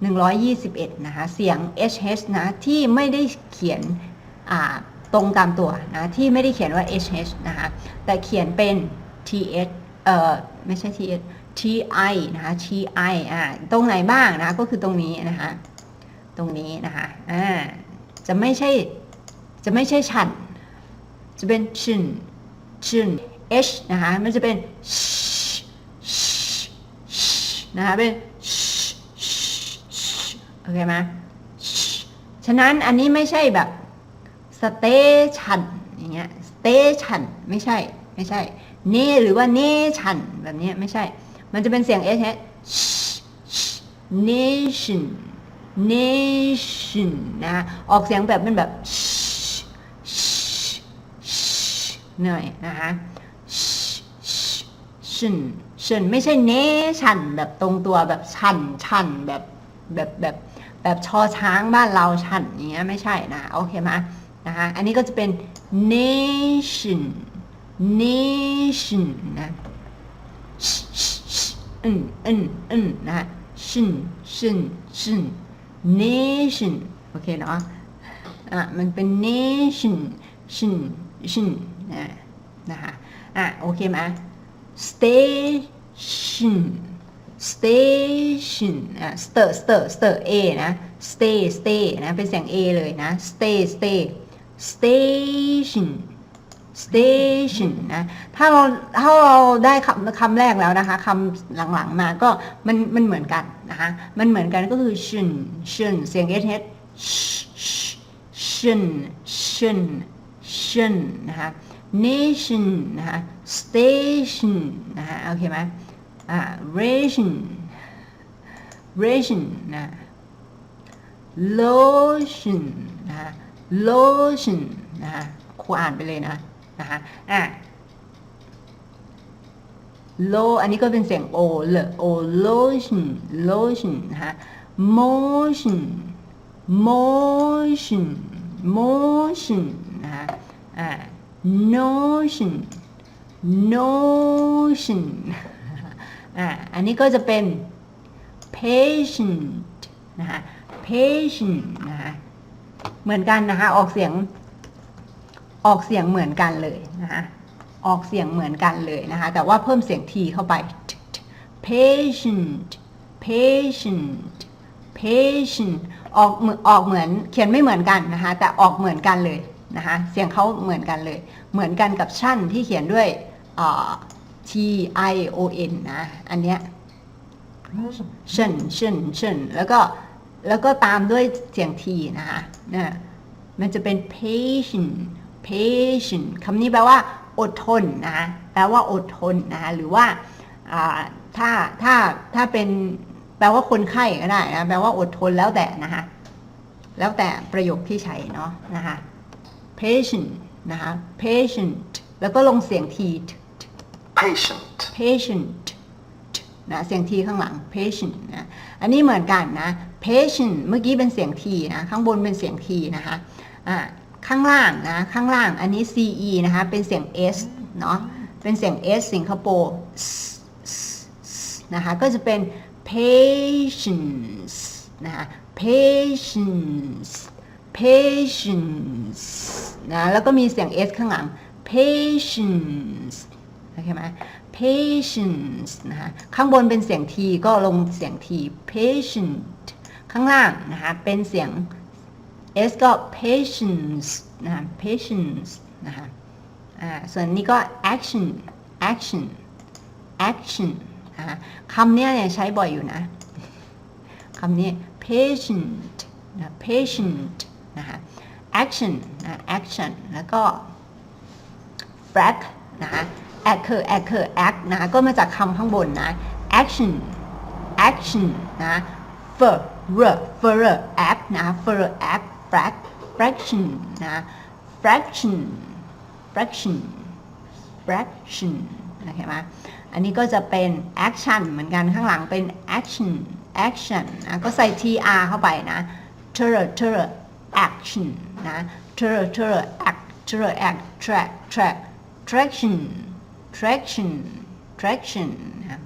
121 นะคะ เสียง hh นะ ที่ไม่ได้เขียนตรงตามตัวนะ ที่ไม่ได้เขียนว่า hh นะคะ แต่เขียนเป็น th เอ่อ ไม่ใช่ th ti นะคะ ti อ่า ตรงไหนบ้างนะ ก็คือตรงนี้นะคะ ตรงนี้นะคะ อ่า จะไม่ใช่ จะไม่ใช่ชัน จะเป็นชินชิน h นะคะ มันจะเป็นนะคะ เป็น โอเคไหมฉะนั้นอันนี้ไม่ใช่แบบสเตชันอย่างเงี้ยสเตชันไม่ใช่ไม่ใช่เนหรือว่าเนชันแบบนี้ไม่ใช่ มันจะเป็นเสียงเอชเนชันเนชันนะออกเสียงแบบเป็นแบบหน่อยนะคะชันชันไม่ใช่เนชันแบบตรงตัวแบบชันชันแบบแบบแบบ แบบชอช้างบ้านเราชันอย่างเงี้ยไม่ใช่นะโอเคไหมนะคะอันนี้ก็จะเป็น nation nation นะอืมอืมอืมนะฮะชินชินชิน nation โอเคเนาะอะมันเป็น nation ชินชินนะนะคะอะโอเคไหม station station อะ stir stir stir a นะ stay stay นะเป็นเสียง a เลยนะ stay stay station station นะ ถ้าเราถ้าเราได้คำคำแรกแล้วนะคะคำหลังๆมาก็มันมันเหมือนกันนะคะ มันเหมือนกันก็คือ shun shun เสียง s h shun shun shun นะคะ nation นะคะ station นะคะโอเคไหม อ่า ration ration นะ lotion นะ lotion นะครูอ่านไปเลยนะนะคะอะ lo อันนี้ก็เป็นเสียง o เลย o lotion lotion นะคะ motion motion motion นะคะอ่า notion notion อ่าอันนี้ก็จะเป็น patient นะคะ patient นะคะเหมือนกันนะคะ ออกเสียง ออกเสียงเหมือนกันเลยนะคะออกเสียงเหมือนกันเลยนะคะ แต่ว่าเพิ่มเสียงทีเข้าไป patient patient patient ออกออกเหมือนเขียนไม่เหมือนกันนะคะ แต่ออกเหมือนกันเลยนะคะ เสียงเขาเหมือนกันเลย เหมือนกันกับชั่นที่เขียนด้วย T I O N นะ อันเนี้ยเช่นเช่นเช่นแล้วก็แล้วก็ตามด้วยเสียงทีนะคะนะมันจะเป็น patient patient คำนี้แปลว่า อดทนนะคะแปลว่าอดทนนะคะหรือว่าถ้าถ้าถ้าเป็นแปลว่าคนไข้ก็ได้นะแปลว่าอดทนแล้วแต่นะคะแล้วแต่ประโยคที่ใช้เนาะนะคะ patient นะคะ patient แล้วก็ลงเสียงที patient patient นะเสียงทีข้างหลัง patient นะอันนี้เหมือนกันนะ patient เมื่อกี้เป็นเสียงทีนะข้างบนเป็นเสียงทีนะคะอ่าข้างล่างนะข้างล่างอันนี้ ce นะคะเป็นเสียง s เนาะเป็นเสียง s สิงคโปร์นะคะก็จะเป็น patience นะคะ patience patience นะแล้วก็มีเสียง s ข้างหลัง patience โอเคไหม patience นะคะ ข้างบนเป็นเสียง t ก็ลงเสียง t patient ข้างล่างนะคะ เป็นเสียง s ก็ patience นะคะ patience นะคะส่วนนี้ก็ action action action นะคะคำนี้เนี่ยใช้บ่อยอยู่นะคำนี้ patient นะ patient นะคะ action นะ action แล้วก็ frack นะคะ act คือ act คือ act นะก็มาจากคำข้างบนนะ action action นะ for r for act นะ for act frac fraction นะ fraction fraction fraction นะเห็นไหมอันนี้ก็จะเป็น action เหมือนกันข้างหลังเป็น action action นะก็ใส่ tr เข้าไปนะ ter ter action นะ ter ter act ter act track track traction traction. Traction. นะ